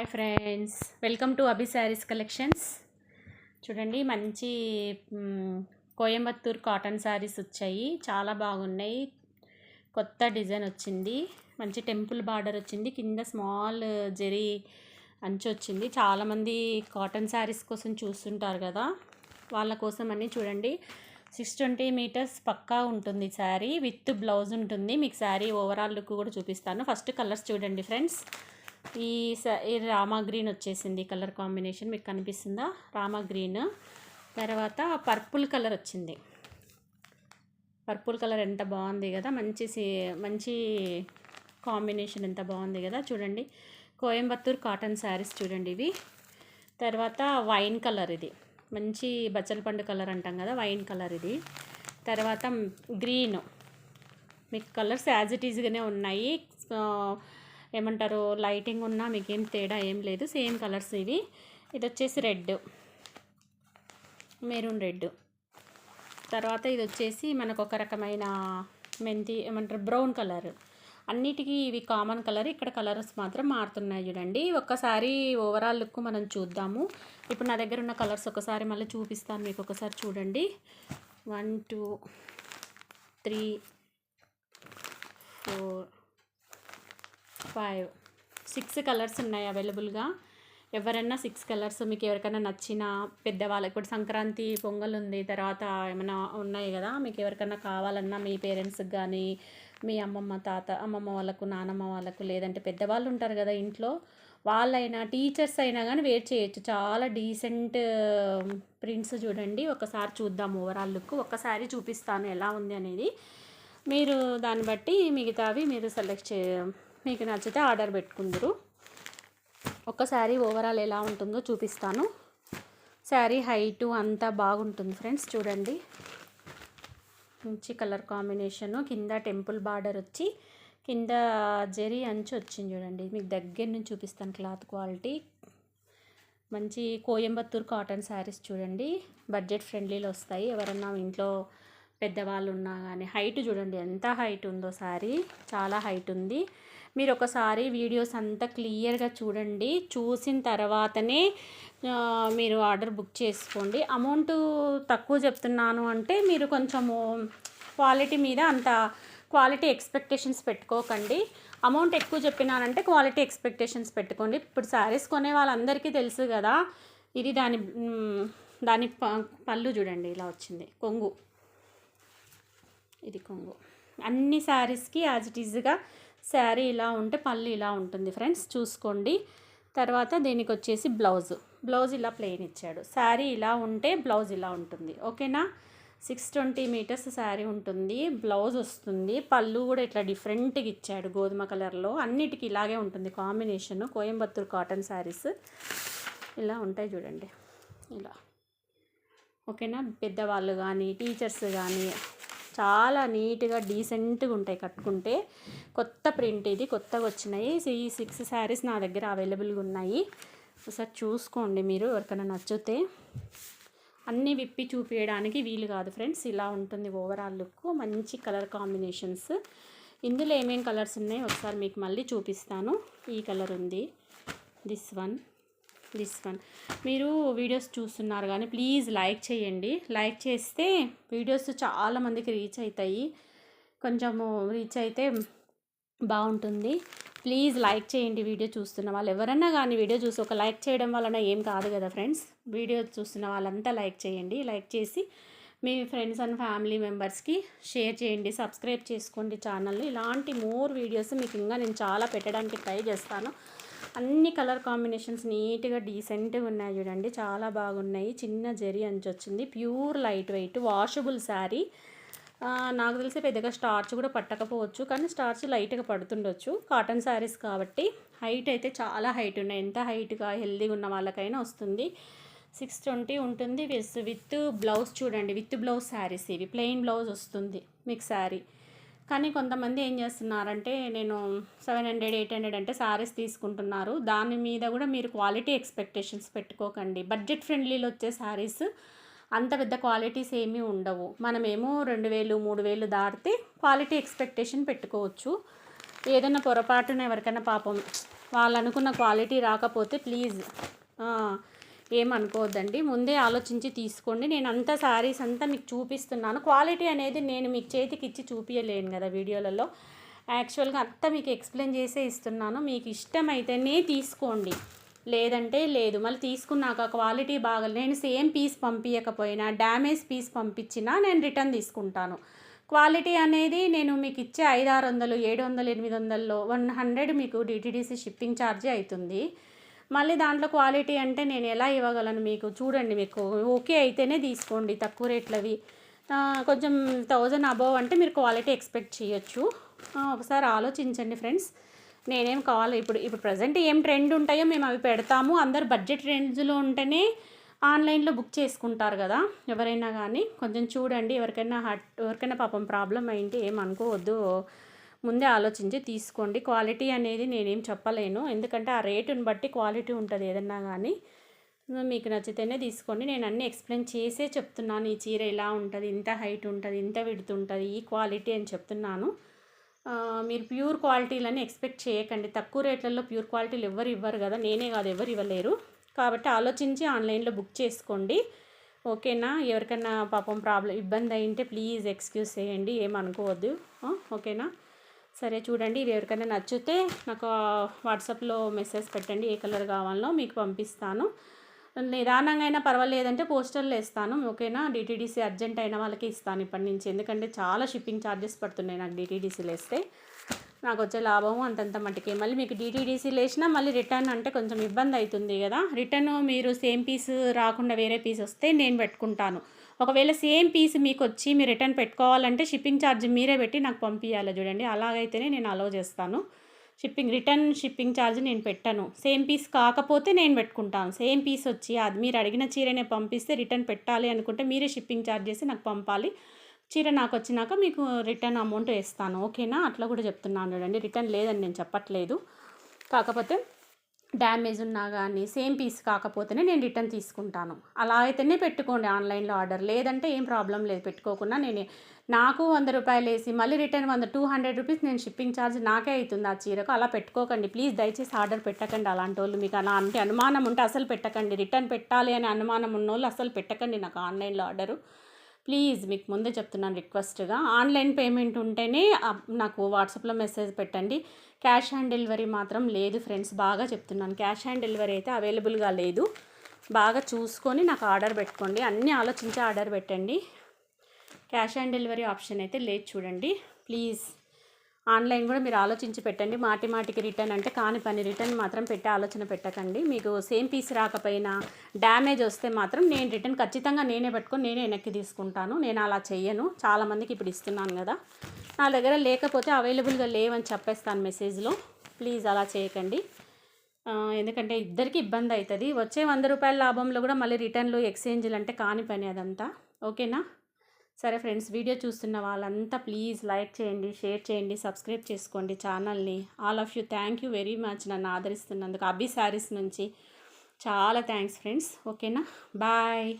Hi friends. Welcome to Abhi sarees collections. చూడండి మంచి Coimbatore cotton saris వచ్చాయి. చాలా బాగున్నాయి. కొత్త డిజైన్ వచ్చింది. మంచి టెంపుల్ బార్డర్ వచ్చింది. కింద స్మాల్ జెరీ అంచు వచ్చింది. చాలామంది కాటన్ శారీస్ కోసం చూస్తుంటారు కదా. వాళ్ళ కోసం అని చూడండి. సిక్స్ ట్వంటీ మీటర్స్ పక్కా ఉంటుంది శారీ. విత్ బ్లౌజ్ ఉంటుంది. మీకు శారీ ఓవరాల్ లుక్ కూడా చూపిస్తాను. ఫస్ట్ కలర్స్ చూడండి ఫ్రెండ్స్. ఈ స- ఈ రామా గ్రీన్ వచ్చేసింది కలర్ కాంబినేషన్. మీకు కనిపిస్తుందా? రామా గ్రీన్. తర్వాత పర్పుల్ కలర్ వచ్చింది. పర్పుల్ కలర్ ఎంత బాగుంది కదా. మంచి మంచి కాంబినేషన్ ఎంత బాగుంది కదా. చూడండి. కోయంబత్తూర్ కాటన్ శారీస్ చూడండి ఇవి. తర్వాత వైన్ కలర్ ఇది. మంచి బచ్చలపండు కలర్ అంటాం కదా వైన్ కలర్ ఇది. తర్వాత గ్రీన్. మీకు కలర్స్ యాజ్ ఇట్ ఈజ్గానే ఉన్నాయి. ఏమంటారు లైటింగ్ ఉన్నా మీకు ఏం తేడా ఏం లేదు. సేమ్ కలర్స్ ఇవి. ఇది వచ్చేసి రెడ్. Maroon red. తర్వాత ఇది వచ్చేసి మనకు ఒక రకమైన మెంతి ఏమంటారు బ్రౌన్ కలర్. అన్నిటికీ ఇవి కామన్ కలర్. ఇక్కడ కలర్స్ మాత్రం మారుతున్నాయి చూడండి. ఒక్కసారి ఓవరాల్ లుక్ మనం చూద్దాము. ఇప్పుడు నా దగ్గర ఉన్న కలర్స్ ఒకసారి మళ్ళీ చూపిస్తాను మీకు ఒకసారి చూడండి. One two three four five six colours ఉన్నాయి అవైలబుల్గా ఎవరైనా సిక్స్ కలర్స్ మీకు ఎవరికైనా నచ్చిన పెద్దవాళ్ళకి ఇప్పుడు సంక్రాంతి పొంగల్ ఉంది తర్వాత ఏమైనా ఉన్నాయి కదా మీకు ఎవరికైనా కావాలన్నా మీ పేరెంట్స్కి కానీ మీ అమ్మమ్మ తాత అమ్మమ్మ వాళ్ళకు నానమ్మ వాళ్ళకు లేదంటే పెద్దవాళ్ళు ఉంటారు కదా ఇంట్లో వాళ్ళైనా టీచర్స్ అయినా కానీ వేర్ చేయొచ్చు. చాలా డీసెంట్ ప్రింట్స్ um, చూడండి. ఒకసారి చూద్దాం ఓవరాల్ లుక్ ఒకసారి చూపిస్తాను ఎలా ఉంది అనేది. మీరు దాన్ని బట్టి మిగతావి మీరు సెలెక్ట్ చే మీకు నచ్చితే ఆర్డర్ పెట్టుకుందరు. ఒక్కసారి ఓవరాల్ ఎలా ఉంటుందో చూపిస్తాను. శారీ హైటు అంతా బాగుంటుంది ఫ్రెండ్స్ చూడండి. మంచి కలర్ కాంబినేషను. కింద టెంపుల్ బార్డర్ వచ్చి కింద జెరీ అంచు వచ్చింది చూడండి. మీకు దగ్గర నుంచి చూపిస్తాను క్లాత్ క్వాలిటీ. మంచి కోయంబత్తూర్ కాటన్ శారీస్ చూడండి. బడ్జెట్ ఫ్రెండ్లీలో వస్తాయి. ఎవరన్నా ఇంట్లో పెద్దవాళ్ళు ఉన్నా కానీ హైట్ చూడండి ఎంత హైట్ ఉందో సారీ చాలా హైట్ ఉంది. మీరు ఒకసారి వీడియోస్ అంతా క్లియర్గా చూడండి. చూసిన తర్వాతనే మీరు ఆర్డర్ బుక్ చేసుకోండి. అమౌంట్ తక్కువ చెప్తున్నాను అంటే మీరు కొంచెము క్వాలిటీ మీద అంత క్వాలిటీ ఎక్స్పెక్టేషన్స్ పెట్టుకోకండి. అమౌంట్ ఎక్కువ చెప్పినానంటే క్వాలిటీ ఎక్స్పెక్టేషన్స్ పెట్టుకోండి. ఇప్పుడు శారీస్ కొనే వాళ్ళందరికీ తెలుసు కదా ఇది దాని దాని ప- పళ్ళు చూడండి ఇలా వచ్చింది కొంగు. ఇది కొంగు. అన్ని శారీస్కి యాజ్ ఇట్ ఈజ్గా శారీ ఇలా ఉంటే పళ్ళు ఇలా ఉంటుంది ఫ్రెండ్స్ చూసుకోండి. తర్వాత దీనికి వచ్చేసి బ్లౌజ్. బ్లౌజ్ ఇలా ప్లెయిన్ ఇచ్చాడు. శారీ ఇలా ఉంటే బ్లౌజ్ ఇలా ఉంటుంది. ఓకేనా? సిక్స్ ట్వంటీ మీటర్స్ శారీ ఉంటుంది. బ్లౌజ్ వస్తుంది. పళ్ళు కూడా ఇట్లా డిఫరెంట్గా ఇచ్చాడు గోధుమ కలర్లో. అన్నిటికీ ఇలాగే ఉంటుంది కాంబినేషన్. కోయంబత్తూర్ కాటన్ శారీస్ ఇలా ఉంటాయి చూడండి. ఇలా. ఓకేనా? పెద్దవాళ్ళు కానీ టీచర్స్ కానీ చాలా నీట్గా డీసెంట్గా ఉంటాయి. కట్టుకుంటే కొత్త ప్రింట్ ఇది కొత్తగా వచ్చినాయి. ఈ సిక్స్ శారీస్ నా దగ్గర అవైలబుల్గా ఉన్నాయి. ఒకసారి చూసుకోండి మీరు ఎవరికైనా నచ్చితే. అన్నీ విప్పి చూపించడానికి వీలు కాదు ఫ్రెండ్స్. ఇలా ఉంటుంది ఓవరాల్ లుక్. మంచి కలర్ కాంబినేషన్స్. ఇందులో ఏమేం కలర్స్ ఉన్నాయో? ఒకసారి మీకు మళ్ళీ చూపిస్తాను. ఈ కలర్ ఉంది. This one. This one. మీరు వీడియోస్ చూస్తున్నారు కానీ ప్లీజ్ లైక్ చేయండి. లైక్ చేస్తే వీడియోస్ చాలా మందికి రీచ్ అవుతాయి కొంచెము రీచ్ అయితే బాగుంటుంది. ప్లీజ్ లైక్ చేయండి వీడియో చూస్తున్న వాళ్ళు. ఎవరన్నా కానీ వీడియో చూసి ఒక లైక్ చేయడం వలన ఏం కాదు కదా ఫ్రెండ్స్. వీడియో చూస్తున్న వాళ్ళంతా లైక్ చేయండి. లైక్ చేసి మీ ఫ్రెండ్స్ అండ్ ఫ్యామిలీ మెంబర్స్కి షేర్ చేయండి. సబ్స్క్రైబ్ చేసుకోండి ఛానల్ని. ఇలాంటి మోర్ వీడియోస్ మీకు ఇంకా నేను చాలా పెట్టడానికి ట్రై చేస్తాను. అన్ని కలర్ కాంబినేషన్స్ నీట్గా డీసెంట్గా ఉన్నాయి చూడండి. చాలా బాగున్నాయి. చిన్న జరీ అంచు వచ్చింది. Pure lightweight washable saree. నాకు తెలిసి పెద్దగా స్టార్చ్ కూడా పట్టకపోవచ్చు కానీ స్టార్చ్ లైట్గా పడుతుండొచ్చు. కాటన్ శారీస్ కాబట్టి హైట్ అయితే చాలా హైట్ ఉన్నాయి. ఎంత హైట్గా హెల్దీగా ఉన్న వాళ్ళకైనా వస్తుంది. సిక్స్ ట్వంటీ ఉంటుంది. విత్ విత్ బ్లౌజ్ చూడండి. విత్ బ్లౌజ్ శారీస్ ఇవి. ప్లెయిన్ బ్లౌజ్ వస్తుంది. మీకు శారీ. కానీ కొంతమంది ఏం చేస్తున్నారంటే నేను సెవెన్ హండ్రెడ్ ఎయిట్ హండ్రెడ్ అంటే శారీస్ తీసుకుంటున్నారు. దాని మీద కూడా మీరు క్వాలిటీ ఎక్స్పెక్టేషన్స్ పెట్టుకోకండి. బడ్జెట్ ఫ్రెండ్లీలో వచ్చే శారీస్ అంత పెద్ద క్వాలిటీస్ ఏమీ ఉండవు. మనమేమో రెండు వేలు మూడు వేలు దాటితే క్వాలిటీ ఎక్స్పెక్టేషన్ పెట్టుకోవచ్చు. ఏదైనా పొరపాటున ఎవరికైనా పాపం వాళ్ళు అనుకున్న క్వాలిటీ రాకపోతే ప్లీజ్ ఏమనుకోవద్దండి. ముందే ఆలోచించి తీసుకోండి. నేను అంతా శారీస్ అంతా మీకు చూపిస్తున్నాను. క్వాలిటీ అనేది నేను మీకు చేతికి ఇచ్చి చూపించలేను కదా వీడియోలలో. యాక్చువల్గా అంతా మీకు ఎక్స్ప్లెయిన్ చేసే ఇస్తున్నాను. మీకు ఇష్టమైతేనే తీసుకోండి. లేదంటే లేదు. మళ్ళీ తీసుకున్నాక క్వాలిటీ బాగా నేను సేమ్ పీస్ పంపించకపోయినా డ్యామేజ్ పీస్ పంపించినా నేను రిటర్న్ తీసుకుంటాను. క్వాలిటీ అనేది నేను మీకు ఇచ్చే ఐదు ఆరు వందలు ఏడు వందలు ఎనిమిది వందల్లో వన్ హండ్రెడ్ మీకు డిటీడీసీ షిప్పింగ్ ఛార్జీ అవుతుంది. మళ్ళీ దాంట్లో క్వాలిటీ అంటే నేను ఎలా ఇవ్వగలను మీకు? చూడండి మీకు. ఓకే అయితేనే తీసుకోండి తక్కువ రేట్లవి. కొంచెం థౌజండ్ అబవ్ అంటే మీరు క్వాలిటీ ఎక్స్పెక్ట్ చేయొచ్చు. ఒకసారి ఆలోచించండి ఫ్రెండ్స్ నేనేం కావాలి? ఇప్పుడు ఇప్పుడు ప్రజెంట్ ఏం ట్రెండ్ ఉంటాయో మేము అవి పెడతాము. అందరు బడ్జెట్ రేంజ్లో ఉంటేనే ఆన్లైన్లో బుక్ చేసుకుంటారు కదా ఎవరైనా కానీ. కొంచెం చూడండి ఎవరికైనా హట్ ఎవరికైనా పాపం ప్రాబ్లం అయింటే ఏమనుకోవద్దు ముందే ఆలోచించి తీసుకోండి. క్వాలిటీ అనేది నేనేం చెప్పలేను. ఎందుకంటే ఆ రేటుని బట్టి క్వాలిటీ ఉంటుంది ఏదన్నా కానీ మీకు నచ్చితేనే తీసుకోండి. నేను అన్నీ ఎక్స్ప్లెయిన్ చేసే చెప్తున్నాను. ఈ చీర ఇలా ఉంటుంది ఇంత హైట్ ఉంటుంది ఇంత విడుతుంటుంది ఈ క్వాలిటీ అని చెప్తున్నాను. మీరు ప్యూర్ క్వాలిటీలని ఎక్స్పెక్ట్ చేయకండి. తక్కువ రేట్లలో ప్యూర్ క్వాలిటీలు ఎవరు ఇవ్వరు కదా. నేనే కాదు ఎవరు ఇవ్వలేరు. కాబట్టి ఆలోచించి ఆన్లైన్లో బుక్ చేసుకోండి. ఓకేనా? ఎవరికైనా పాపం ప్రాబ్లం ఇబ్బంది అయింటే ప్లీజ్ ఎక్స్క్యూజ్ చేయండి. ఏమనుకోవద్దు. ఓకేనా? సరే చూడండి ఇది ఎవరికైనా నచ్చితే నాకు వాట్సాప్లో మెసేజ్ పెట్టండి ఏ కలర్ కావాలో మీకు పంపిస్తాను. నిదానంగా అయినా పర్వాలేదంటే పోస్టర్లు వేస్తాను ఓకేనా? డిటీడీసీ అర్జెంట్ అయిన వాళ్ళకి ఇస్తాను ఇప్పటి నుంచి. ఎందుకంటే చాలా షిప్పింగ్ ఛార్జెస్ పడుతున్నాయి నాకు డిటీడీసీలు వేస్తే నాకు వచ్చే లాభం అంతంత మటుకే. మళ్ళీ మీకు డిటీడీసీ లేచినా మళ్ళీ రిటర్న్ అంటే కొంచెం ఇబ్బంది అవుతుంది కదా. రిటర్న్ మీరు సేమ్ పీస్ రాకుండా వేరే పీస్ వస్తే నేను పెట్టుకుంటాను. ఒకవేళ సేమ్ పీస్ మీకు వచ్చి మీరు రిటర్న్ పెట్టుకోవాలంటే షిప్పింగ్ ఛార్జ్ మీరే పెట్టి నాకు పంపించాలి చూడండి. అలాగైతేనే నేను అలో చేస్తాను. షిప్పింగ్ రిటర్న్ షిప్పింగ్ ఛార్జ్ నేను పెట్టాను. సేమ్ పీస్ కాకపోతే నేను పెట్టుకుంటాను. సేమ్ పీస్ వచ్చి అది మీరు అడిగిన చీరనే పంపిస్తే రిటర్న్ పెట్టాలి అనుకుంటే మీరే షిప్పింగ్ ఛార్జ్ చేసి నాకు పంపాలి. చీర నాకు వచ్చినాక మీకు రిటర్న్ అమౌంట్ వేస్తాను. ఓకేనా? అట్లా కూడా చెప్తున్నాను చూడండి. రిటర్న్ లేదని నేను చెప్పట్లేదు. కాకపోతే డ్యామేజ్ ఉన్నా కానీ సేమ్ పీస్ కాకపోతేనే నేను రిటర్న్ తీసుకుంటాను. అలా అయితేనే పెట్టుకోండి ఆన్లైన్లో ఆర్డర్. లేదంటే ఏం ప్రాబ్లం లేదు పెట్టుకోకుండా నేను. నాకు వంద రూపాయలు వేసి మళ్ళీ రిటర్న్ వంద టూ హండ్రెడ్ రూపీస్ నేను షిప్పింగ్ ఛార్జ్ నాకే అవుతుంది ఆ చీరకు. అలా పెట్టుకోకండి. ప్లీజ్ దయచేసి ఆర్డర్ పెట్టకండి అలాంటి వాళ్ళు మీకు అలా అంటే అనుమానం ఉంటే అసలు పెట్టకండి. రిటర్న్ పెట్టాలి అనే అనుమానం ఉన్న వాళ్ళు అసలు పెట్టకండి నాకు ఆన్లైన్లో ఆర్డరు. ప్లీజ్ మీకు ముందే చెప్తున్నాను రిక్వెస్ట్గా. ఆన్లైన్ పేమెంట్ ఉంటేనే నాకు వాట్సాప్లో మెసేజ్ పెట్టండి. క్యాష్ ఆన్ డెలివరీ మాత్రం లేదు ఫ్రెండ్స్ బాగా చెప్తున్నాను. క్యాష్ ఆన్ డెలివరీ అయితే అవైలబుల్గా లేదు. బాగా చూసుకొని నాకు ఆర్డర్ పెట్టుకోండి. అన్నీ ఆలోచించి ఆర్డర్ పెట్టండి. క్యాష్ ఆన్ డెలివరీ ఆప్షన్ అయితే లేదు చూడండి. ప్లీజ్ ఆన్లైన్ కూడా మీరు ఆలోచించి పెట్టండి. మాటి మాటికి రిటర్న్ అంటే కాని పని. రిటర్న్ మాత్రం పెట్టే ఆలోచన పెట్టకండి. మీకు సేమ్ పీస్ రాకపోయినా డ్యామేజ్ వస్తే మాత్రం నేను రిటర్న్ ఖచ్చితంగా నేనే పెట్టుకొని నేనే వెనక్కి తీసుకుంటాను. నేను అలా చెయ్యను. చాలామందికి ఇప్పుడు ఇస్తున్నాను కదా. నా దగ్గర లేకపోతే అవైలబుల్గా లేవని చెప్పేస్తాను మెసేజ్లో. ప్లీజ్ అలా చేయకండి. ఎందుకంటే ఇద్దరికి ఇబ్బంది అవుతుంది. వచ్చే వంద రూపాయల లాభంలో కూడా మళ్ళీ రిటర్న్లు ఎక్స్చేంజ్లు అంటే కాని పని అదంతా. ఓకేనా? సరే ఫ్రెండ్స్ వీడియో చూస్తున్న వాళ్ళంతా ప్లీజ్ లైక్ చేయండి షేర్ చేయండి సబ్స్క్రైబ్ చేసుకోండి ఛానల్ని. All of you thank you very much నన్ను ఆదరిస్తున్నందుకు. అబ్బి శారీస్ నుంచి చాలా థ్యాంక్స్ ఫ్రెండ్స్. ఓకేనా? బాయ్.